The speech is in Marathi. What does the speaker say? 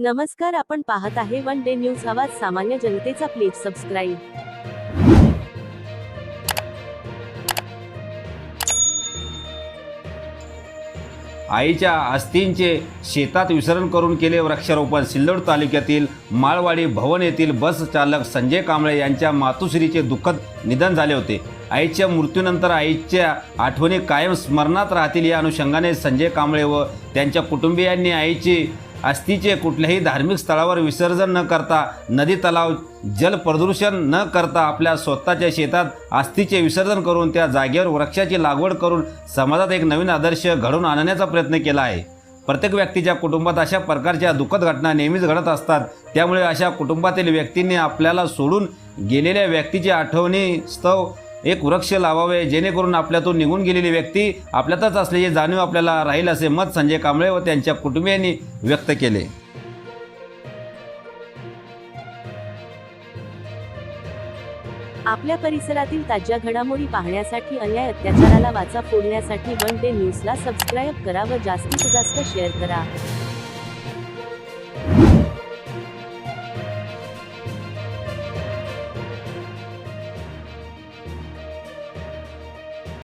नमस्कार आपण पाहत आहे वन डे न्यूज आवाज सामान्य जनतेचा प्लीज सबस्क्राईब आईच्या अस्थींचे शेतात विसर्जन करून केले वृक्षारोपण. सिल्लोड तालुक्यातील माळवाडी भवन येथील बस चालक संजय कांबळे यांच्या मातुश्रीचे दुःखद निधन झाले होते. आईच्या मृत्यूनंतर आईच्या आठवणी कायम स्मरणात राहतील या अनुषंगाने संजय कांबळे व त्यांच्या कुटुंबियांनी आईची अस्थीचे कुठल्याही धार्मिक स्थळावर विसर्जन न करता नदी तलाव जल प्रदूषण न करता आपल्या स्वतःच्या शेतात अस्थीचे विसर्जन करून त्या जागेवर वृक्षाची लागवड करून समाजात एक नवीन आदर्श घडवून आणण्याचा प्रयत्न केला आहे. प्रत्येक व्यक्तीच्या कुटुंबात अशा प्रकारच्या दुःखद घटना नेहमीच घडत असतात. त्यामुळे अशा कुटुंबातील व्यक्तींनी आपल्याला सोडून गेलेल्या व्यक्तीची आठवणी स्तव एक वृक्ष लावावे जेणेकरून आपल्यातून निघून गेलेली व्यक्ती आपल्यातच असल्याची जाणीव आपल्याला राहील असे मत संजय कांबळे व त्यांच्या कुटुंबियांनी व्यक्त केले. आपल्या परिसरातील ताज्या घडामोडी पाहण्यासाठी अन्याय अत्याचाराला वाचा फोडण्यासाठी वन डे न्यूजला सबस्क्राईब करा व जास्तीत जास्त शेअर करा.